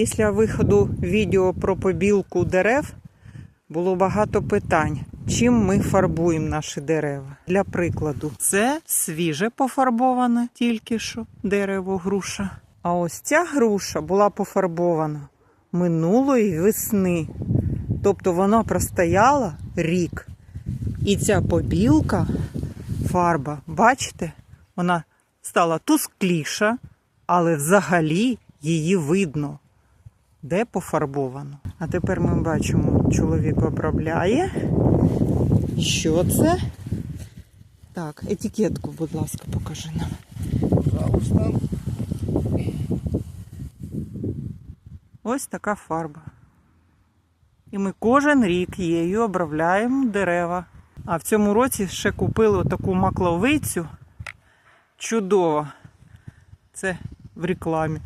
Після виходу відео про побілку дерев було багато питань, чим ми фарбуємо наші дерева. Для прикладу, це свіже пофарбоване тільки що дерево груша. А ось ця груша була пофарбована минулої весни. Тобто вона простояла рік. І ця побілка, фарба, бачите, вона стала тускліша, але взагалі її видно, де пофарбовано. А тепер ми бачимо, чоловік обробляє. Що це? Так, етикетку, будь ласка, покажи нам. Пожалуйста. Ось така фарба. І ми кожен рік її обробляємо дерева. А в цьому році ще купили таку макловицю. Чудово. Це в рекламі.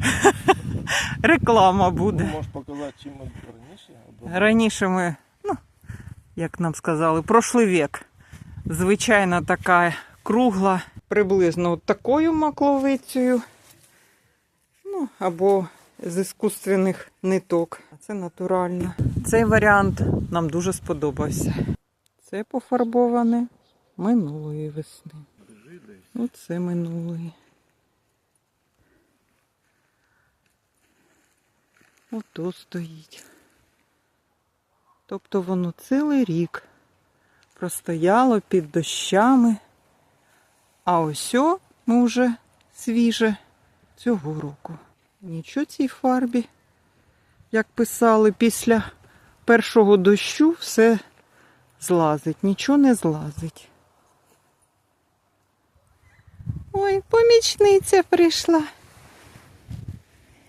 Реклама буде. Можеш показати, чим ми раніше? Раніше ми, ну, як нам сказали, прошлий вік. Звичайна така кругла, приблизно от такою макловицею. Ну, або з іскусственних ниток. Це натурально. Цей варіант нам дуже сподобався. Це пофарбоване минулої весни. Оце минулої. Ото стоїть. Тобто воно цілий рік простояло під дощами. А ось ми вже свіже цього року. Нічого цій фарбі, як писали, після першого дощу все злазить, нічого не злазить. Ой, помічниця прийшла.